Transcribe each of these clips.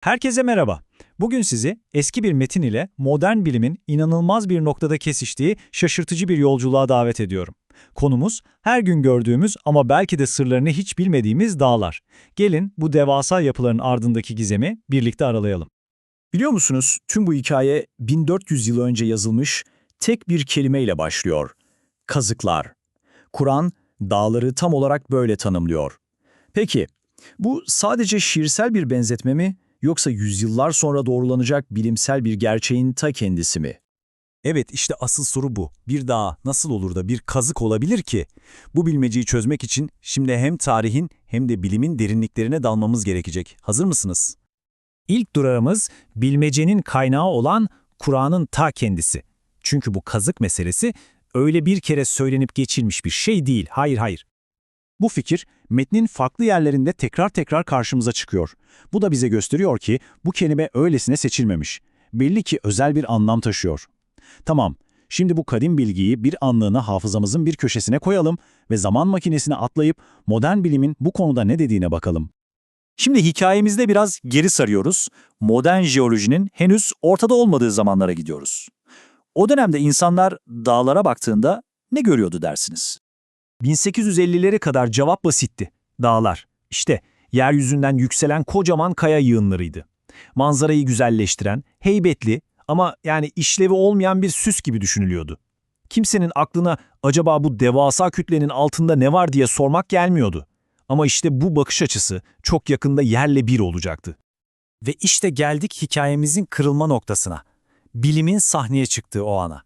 Herkese merhaba. Bugün sizi eski bir metin ile modern bilimin inanılmaz bir noktada kesiştiği şaşırtıcı bir yolculuğa davet ediyorum. Konumuz her gün gördüğümüz ama belki de sırlarını hiç bilmediğimiz dağlar. Gelin bu devasa yapıların ardındaki gizemi birlikte aralayalım. Biliyor musunuz tüm bu hikaye 1400 yıl önce yazılmış tek bir kelimeyle başlıyor. Kazıklar. Kur'an dağları tam olarak böyle tanımlıyor. Peki bu sadece şiirsel bir benzetme mi yoksa yüzyıllar sonra doğrulanacak bilimsel bir gerçeğin ta kendisi mi? Evet işte asıl soru bu. Bir dağ nasıl olur da bir kazık olabilir ki? Bu bilmeceyi çözmek için şimdi hem tarihin hem de bilimin derinliklerine dalmamız gerekecek. Hazır mısınız? İlk durağımız bilmecenin kaynağı olan Kur'an'ın ta kendisi. Çünkü bu kazık meselesi öyle bir kere söylenip geçilmiş bir şey değil. Hayır hayır. Bu fikir metnin farklı yerlerinde tekrar tekrar karşımıza çıkıyor. Bu da bize gösteriyor ki bu kelime öylesine seçilmemiş. Belli ki özel bir anlam taşıyor. Tamam, şimdi bu kadim bilgiyi bir anlığına hafızamızın bir köşesine koyalım ve zaman makinesine atlayıp modern bilimin bu konuda ne dediğine bakalım. Şimdi hikayemizde biraz geri sarıyoruz. Modern jeolojinin henüz ortada olmadığı zamanlara gidiyoruz. O dönemde insanlar dağlara baktığında ne görüyordu dersiniz? 1850'leri kadar cevap basitti. Dağlar. İşte yeryüzünden yükselen kocaman kaya yığınlarıydı. Manzarayı güzelleştiren, heybetli ama yani işlevi olmayan bir süs gibi düşünülüyordu. Kimsenin aklına acaba bu devasa kütlenin altında ne var diye sormak gelmiyordu. Ama işte bu bakış açısı çok yakında yerle bir olacaktı. Ve işte geldik hikayemizin kırılma noktasına. Bilimin sahneye çıktığı o ana.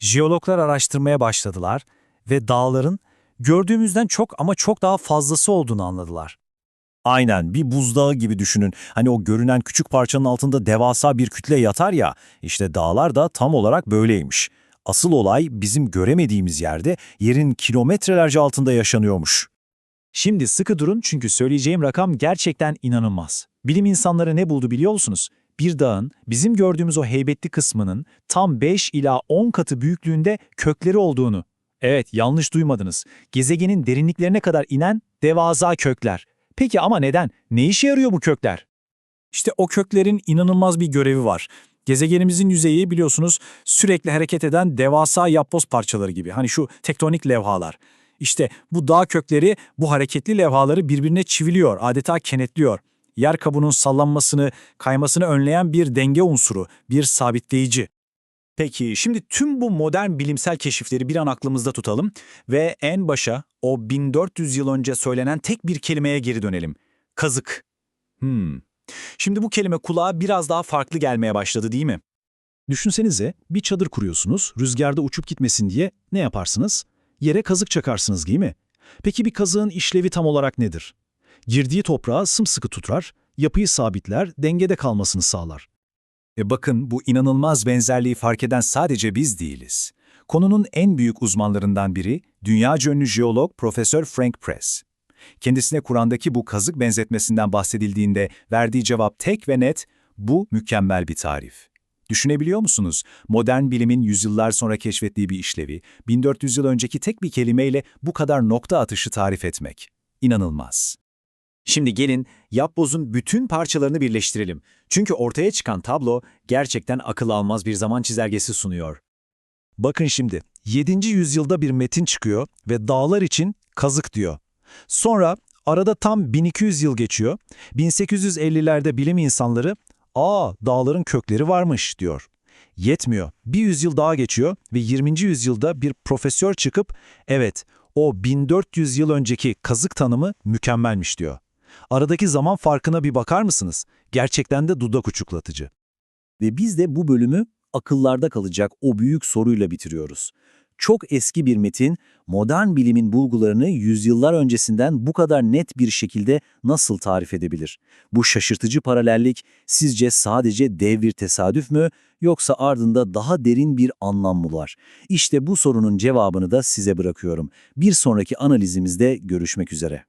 Jeologlar araştırmaya başladılar ve dağların gördüğümüzden çok ama çok daha fazlası olduğunu anladılar. Aynen bir buzdağı gibi düşünün. Hani o görünen küçük parçanın altında devasa bir kütle yatar ya, işte dağlar da tam olarak böyleymiş. Asıl olay bizim göremediğimiz yerde yerin kilometrelerce altında yaşanıyormuş. Şimdi sıkı durun çünkü söyleyeceğim rakam gerçekten inanılmaz. Bilim insanları ne buldu biliyor musunuz? Bir dağın bizim gördüğümüz o heybetli kısmının tam 5 ila 10 katı büyüklüğünde kökleri olduğunu. Evet yanlış duymadınız. Gezegenin derinliklerine kadar inen devasa kökler. Peki ama neden? Ne işe yarıyor bu kökler? İşte o köklerin inanılmaz bir görevi var. Gezegenimizin yüzeyi biliyorsunuz sürekli hareket eden devasa yapboz parçaları gibi. Hani şu tektonik levhalar. İşte bu dağ kökleri bu hareketli levhaları birbirine çiviliyor, adeta kenetliyor. Yer kabuğunun sallanmasını, kaymasını önleyen bir denge unsuru, bir sabitleyici. Peki şimdi tüm bu modern bilimsel keşifleri bir an aklımızda tutalım ve en başa o 1400 yıl önce söylenen tek bir kelimeye geri dönelim. Kazık. Hmm. Şimdi bu kelime kulağa biraz daha farklı gelmeye başladı değil mi? Düşünsenize bir çadır kuruyorsunuz, rüzgarda uçup gitmesin diye ne yaparsınız? Yere kazık çakarsınız değil mi? Peki bir kazığın işlevi tam olarak nedir? Girdiği toprağı sımsıkı tutar, yapıyı sabitler, dengede kalmasını sağlar. E bakın bu inanılmaz benzerliği fark eden sadece biz değiliz. Konunun en büyük uzmanlarından biri, dünyaca ünlü jeolog Profesör Frank Press. Kendisine Kur'an'daki bu kazık benzetmesinden bahsedildiğinde verdiği cevap tek ve net, bu mükemmel bir tarif. Düşünebiliyor musunuz? Modern bilimin yüzyıllar sonra keşfettiği bir işlevi, 1400 yıl önceki tek bir kelimeyle bu kadar nokta atışı tarif etmek. İnanılmaz. Şimdi gelin yapbozun bütün parçalarını birleştirelim. Çünkü ortaya çıkan tablo gerçekten akıl almaz bir zaman çizelgesi sunuyor. Bakın şimdi, 7. yüzyılda bir metin çıkıyor ve dağlar için kazık diyor. Sonra arada tam 1200 yıl geçiyor. 1850'lerde bilim insanları, ''Aa, dağların kökleri varmış.'' diyor. Yetmiyor. Bir yüzyıl daha geçiyor ve 20. yüzyılda bir profesör çıkıp, ''Evet, o 1400 yıl önceki kazık tanımı mükemmelmiş.'' diyor. Aradaki zaman farkına bir bakar mısınız? Gerçekten de dudak uçuklatıcı. Ve biz de bu bölümü akıllarda kalacak o büyük soruyla bitiriyoruz. Çok eski bir metin, modern bilimin bulgularını yüzyıllar öncesinden bu kadar net bir şekilde nasıl tarif edebilir? Bu şaşırtıcı paralellik sizce sadece dev bir tesadüf mü yoksa ardında daha derin bir anlam mı var? İşte bu sorunun cevabını da size bırakıyorum. Bir sonraki analizimizde görüşmek üzere.